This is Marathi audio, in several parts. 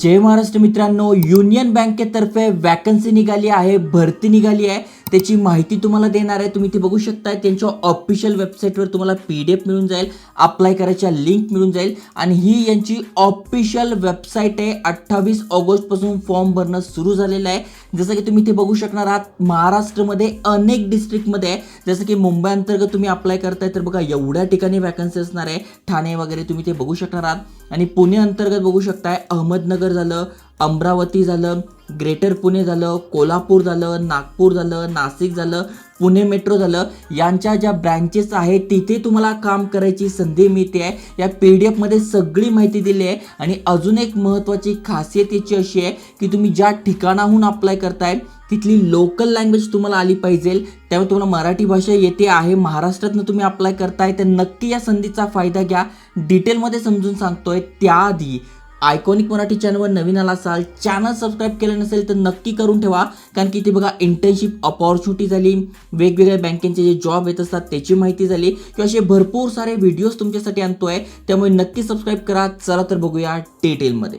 जय महाराष्ट्र मित्रांनो युनियन बँकेतर्फे वॅकन्सी निघाली आहे भरती निघाली आहे. त्याची माहिती तुम्हाला देणार आहे. तुम्ही ती बघू शकता त्यांच्या ऑफिशियल वेबसाईटवर तुम्हाला पी डी एफ मिळून जाईल. अप्लाय करायच्या लिंक मिळून जाईल. आणि ही यांची ऑफिशियल वेबसाईट आहे. अठ्ठावीस ऑगस्टपासून फॉर्म भरणं सुरू झालेलं आहे. जसं की तुम्ही ते बघू शकणार आहात महाराष्ट्रामध्ये अनेक डिस्ट्रिक्टमध्ये आहे. जसं की मुंबई अंतर्गत तुम्ही अप्लाय करताय तर बघा एवढ्या ठिकाणी वॅकन्सी असणार आहे. ठाणे वगैरे तुम्ही ते बघू शकणार आहात. आणि पुणे अंतर्गत बघू शकताय अहमदनगर झालं अमरावती झालं ग्रेटर पुणे झालं कोल्हापूर झालं नागपूर झालं नाशिक झालं पुणे मेट्रो झालं. यांच्या ज्या ब्रँचेस आहेत तिथे तुम्हाला काम करायची संधी मिळते आहे. या पी डी एफमध्ये सगळी माहिती दिली आहे. आणि अजून एक महत्त्वाची खासियत याची अशी आहे की तुम्ही ज्या ठिकाणाहून अप्लाय करताय तिथली लोकल लँग्वेज तुम्हाला आली पाहिजे. त्यामुळे तुम्हाला मराठी भाषा येते आहे. महाराष्ट्रातनं तुम्ही अप्लाय करताय तर नक्की या संधीचा फायदा घ्या. डिटेलमध्ये समजून सांगतोय. त्याआधी आयकॉनिक मराठी चॅनलवर नवीन आला असाल चॅनल सबस्क्राईब केलं नसेल तर नक्की करून ठेवा. कारण की ते बघा इंटर्नशिप अपॉर्च्युनिटी झाली. वेगवेगळ्या बँकेचे जे जॉब येत असतात त्याची माहिती झाली. किंवा असे भरपूर सारे व्हिडिओज तुमच्यासाठी आणतो आहे त्यामुळे नक्की सबस्क्राईब करा. चला तर बघूया डिटेलमध्ये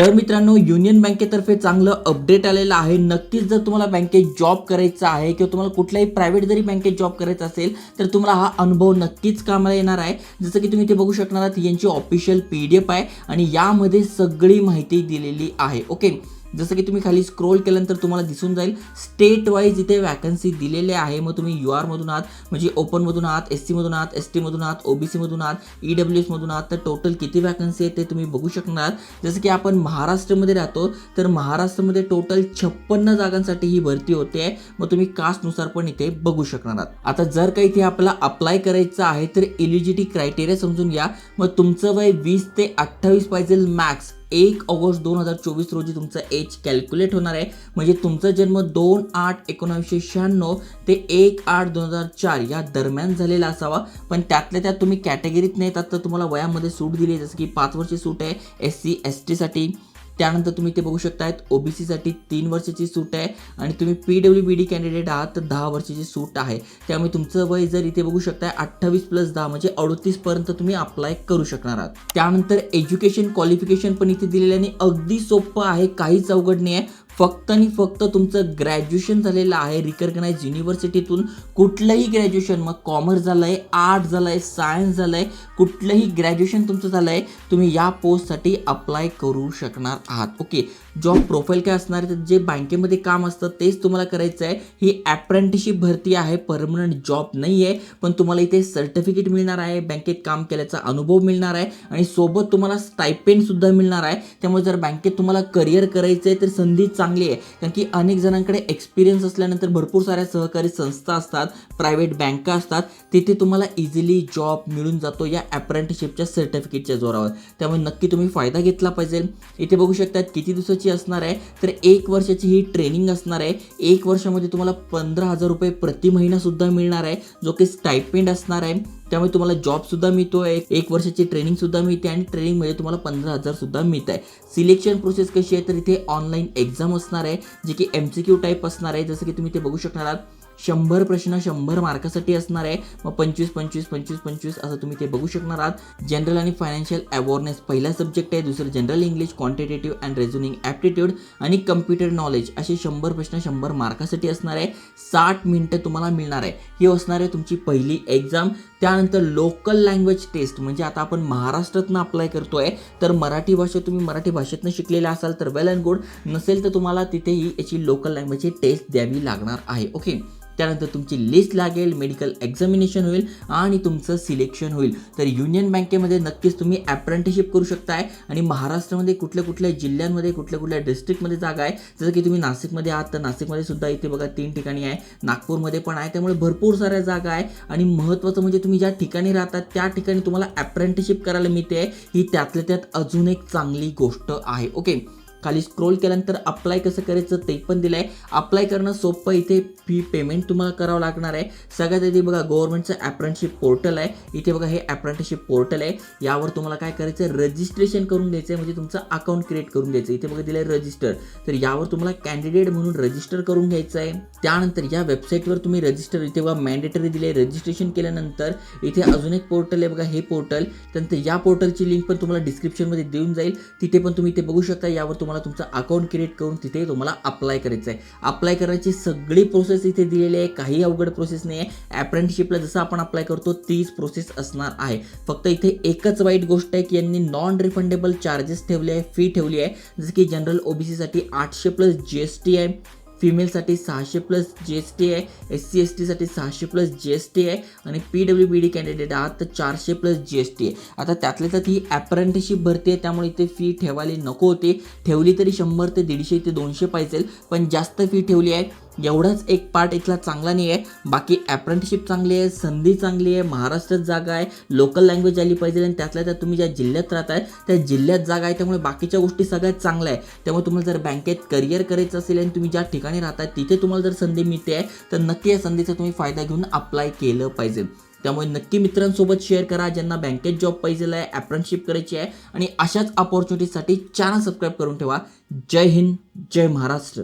तर मित्रांनो युनियन बँकेतर्फे चांगलं अपडेट आलेलं आहे. नक्कीच जर तुम्हाला बँकेत जॉब करायचा आहे किंवा तुम्हाला कुठल्याही प्रायव्हेट जरी बँकेत जॉब करायचा असेल तर तुम्हाला हा अनुभव नक्कीच कामाला येणार आहे. जसं की तुम्ही ते बघू शकणार आहात यांची ऑफिशियल पी डी एफ आहे आणि यामध्ये सगळी माहिती दिलेली आहे. ओके जसं की तुम्ही खाली स्क्रोल केल्यानंतर तुम्हाला दिसून जाईल स्टेट वाईज इथे वॅकन्सी दिलेले आहे. मग तुम्ही यू आरमधून आहात म्हणजे ओपनमधून आहात एस सीमधून आहात एस टीमधून आहात ओबीसीमधून आहात ई डब्ल्यू एसमधून आहात तर टोटल किती वॅकन्सी आहे ते तुम्ही बघू शकणार. जसं की आपण महाराष्ट्रामध्ये राहतो तर महाराष्ट्रामध्ये टोटल छप्पन्न जागांसाठी ही भरती होते. आहे मग तुम्ही कास्टनुसार पण इथे बघू शकणार आहात. आता जर काही इथे आपल्याला अप्लाय करायचं आहे तर इलिजिटी क्रायटेरिया समजून घ्या. मग तुमचं वय वीस ते अठ्ठावीस पाहिजे मॅक्स एक ऑगस्ट दोन हजार चोवीस रोजी तुमचं एज कॅल्क्युलेट होणार आहे. म्हणजे तुमचा जन्म दोन आठ एकोणावीसशे शहाण्णव ते एक आठ दोन हजार चार या दरम्यान झालेला असावा. पण त्यातल्या त्यात तुम्ही कॅटेगरीत नाही येतात तर तुम्हाला वयामध्ये सूट दिली आहे जसं की पाच वर्षी सूट आहे एस सी एस टीसाठी त्यानंतर तुम्ही ते बघू शकतायत ओबीसीसाठी तीन वर्षाची सूट आहे आणि तुम्ही P W B D candidate आहात तर दहा वर्षाची सूट आहे. त्यामुळे तुमचं वय जर इथे बघू शकताय अठ्ठावीस प्लस दहा म्हणजे अडतीसपर्यंत तुम्ही अप्लाय करू शकणार आहात. त्यानंतर एज्युकेशन क्वालिफिकेशन पण इथे दिलेलं आहे आणि अगदी सोपं आहे काहीच अवघड नाही आहे. फक्त आणि फक्त तुमचं ग्रॅज्युएशन झालेलं आहे. रिकग्नाइज युनिव्हर्सिटीतून कुठलंही ग्रॅज्युएशन मग कॉमर्स झालं आहे आर्ट झालं आहे सायन्स झालं आहे कुठलंही ग्रॅज्युएशन तुमचं झालं आहे तुम्ही या पोस्टसाठी अप्लाय करू शकणार आहात. ओके जॉब प्रोफाईल काय असणार आहे? तर जे बँकेमध्ये काम असतं तेच तुम्हाला करायचं आहे. ही अप्रेंटिसशिप भरती आहे परमनंट जॉब नाही आहे पण तुम्हाला इथे सर्टिफिकेट मिळणार आहे बँकेत काम केल्याचा अनुभव मिळणार आहे आणि सोबत तुम्हाला स्टायपेंडसुद्धा मिळणार आहे. त्यामुळे जर बँकेत तुम्हाला करिअर करायचं आहे तर संधी चांगली चांगली आहे. कारण की अनेक जणांकडे एक्सपिरियन्स असल्यानंतर भरपूर साऱ्या सहकारी संस्था असतात प्रायव्हेट बँका असतात. तिथे तुम्हाला इझिली जॉब मिळून जातो या अप्रेंटिसशिपच्या सर्टिफिकेटच्या जोरावर. त्यामुळे नक्की तुम्ही फायदा घेतला पाहिजे. इथे बघू शकतात किती दिवसाची असणार आहे? तर एक वर्षाची ही ट्रेनिंग असणार आहे. एक वर्षामध्ये तुम्हाला पंधरा हजार रुपये प्रति महिनासुद्धा मिळणार आहे. जो की स्टायपेंड असणार आहे. त्यामुळे तुम्हाला जॉब सुद्धा मिळतो आहे एक वर्षाची ट्रेनिंग सुद्धा मिळते आणि ट्रेनिंगमध्ये तुम्हाला पंधरा हजार सुद्धा मिळत आहे सिलेक्शन प्रोसेस कशी आहे? तर इथे ऑनलाईन एक्झाम असणार आहे जे की एम सी क्यू टाईप असणार आहे. जसं की तुम्ही ते बघू शकणार आहात शंभर प्रश्न शंभर मार्कासाठी असणार आहे. मग पंचवीस पंचवीस पंचवीस पंचवीस असं तुम्ही ते बघू शकणार आहात. जनरल आणि फायनान्शियल अवेअरनेस पहिला सब्जेक्ट आहे दुसरं general English quantitative and reasoning aptitude आणि कम्प्युटर नॉलेज असे शंभर प्रश्न शंभर मार्कासाठी असणार आहे. साठ मिनटं तुम्हाला मिळणार आहे. ही असणार आहे तुमची पहिली एक्झाम त्यानंतर लोकल लँग्वेज टेस्ट म्हणजे आता आपण महाराष्ट्रातनं अप्लाय करतो आहे तर मराठी भाषा तुम्ही मराठी भाषेतनं शिकलेला असाल तर वेल अँड गुड नसेल तर तुम्हाला तिथेही याची लोकल लँग्वेजची टेस्ट द्यावी लागणार आहे ओके त्यानंतर तुमची लिस्ट लागेल मेडिकल एक्झामिनेशन होईल आणि तुमचं सिलेक्शन होईल. तर युनियन बँकेमध्ये नक्कीच तुम्ही अप्रेंटिसशिप करू शकताय आणि महाराष्ट्रामध्ये कुठल्या कुठल्या जिल्ह्यांमध्ये कुठल्या कुठल्या डिस्ट्रिक्टमध्ये जागा आहे. जसं की तुम्ही नाशिकमध्ये आहात तर नाशिकमध्ये सुद्धा इथे बघा तीन ठिकाणी आहे. नागपूरमध्ये पण आहे त्यामुळे भरपूर साऱ्या जागा आहे. आणि महत्त्वाचं म्हणजे तुम्ही ज्या ठिकाणी राहतात त्या ठिकाणी तुम्हाला अप्रेंटिसशिप करायला मिळते. ही त्यातल्या त्यात अजून एक चांगली गोष्ट आहे ओके खाली स्क्रोल केल्यानंतर अप्लाय कसं करायचं ते पण दिलं आहे अप्लाय करणं सोपं इथे फी पेमेंट तुम्हाला करावं लागणार आहे. सगळ्यात आधी बघा गव्हर्नमेंटचं अप्रेंटिसशिप पोर्टल आहे. इथे बघा हे अप्रेंटिसशिप पोर्टल आहे. यावर तुम्हाला काय करायचं रजिस्ट्रेशन करून द्यायचं आहे म्हणजे तुमचं अकाउंट क्रिएट करून द्यायचं इथे बघा दिलं आहे रजिस्टर तर यावर तुम्हाला कॅन्डिडेट म्हणून रजिस्टर करून घ्यायचं आहे त्यानंतर या वेबसाईटवर तुम्ही रजिस्टर इथे बघा मॅन्डेटरी दिले रजिस्ट्रेशन केल्यानंतर इथे अजून एक पोर्टल आहे बघा हे पोर्टल त्यानंतर या पोर्टलची लिंक पण तुम्हाला डिस्क्रिप्शनमध्ये देऊन जाईल. तिथे पण तुम्ही इथे बघू शकता. यावर तुम्हाला तुम्हाला तुमचं अकाउंट क्रिएट करून तिथे तुम्हाला अप्लाय करायचं आहे अप्लाय करायची सगळी प्रोसेस इथे दिलेली आहे. काही अवघड प्रोसेस नाही आहे अप्रेंटिसशिपला जसं आपण अप्लाय करतो तीच प्रोसेस असणार आहे. फक्त इथे एकच वाईट गोष्ट आहे की यांनी नॉन रिफंडेबल चार्जेस ठेवले आहे फी ठेवली आहे. जसं की जनरल ओबीसीसाठी आठशे प्लस जी एस टी आहे. फिमेलसाठी सहाशे प्लस जी एस टी आहे एस सी एस टीसाठी सहाशे प्लस जी एस टी आहे आणि P W B D candidate आहात तर चारशे प्लस जी एस टी आहे. आता त्यातल्या त्यात ही अप्रेंटिसशिप भरती आहे त्यामुळे इथे फी ठेवायला नको होती. ठेवली तरी शंभर ते दीडशे ते दोनशे पाहिजे. पण जास्त फी ठेवली आहे एवढाच एक पार्ट इथला चांगला नाही आहे बाकी अप्रेंटिसशिप चांगली आहे संधी चांगली आहे महाराष्ट्रात जागा आहे लोकल लँग्वेज आली पाहिजे आणि त्यातल्या त्यात तुम्ही ज्या जिल्ह्यात राहताय त्या जिल्ह्यात जागा आहे त्यामुळे बाकीच्या गोष्टी सगळ्यात चांगल्या आहे त्यामुळे तुम्हाला जर बँकेत करिअर करायचं असेल आणि तुम्ही ज्या ठिकाणी राहताय तिथे तुम्हाला जर संधी मिळते आहे तर नक्की या संधीचा तुम्ही फायदा घेऊन अप्लाय केलं पाहिजे. त्यामुळे नक्की मित्रांसोबत शेअर करा ज्यांना बँकेत जॉब पाहिजे आहे अप्रेंटिसशिप करायची आहे आणि अशाच अपॉर्च्युनिटीसाठी चॅनल सबस्क्राईब करून ठेवा. जय हिंद जय महाराष्ट्र.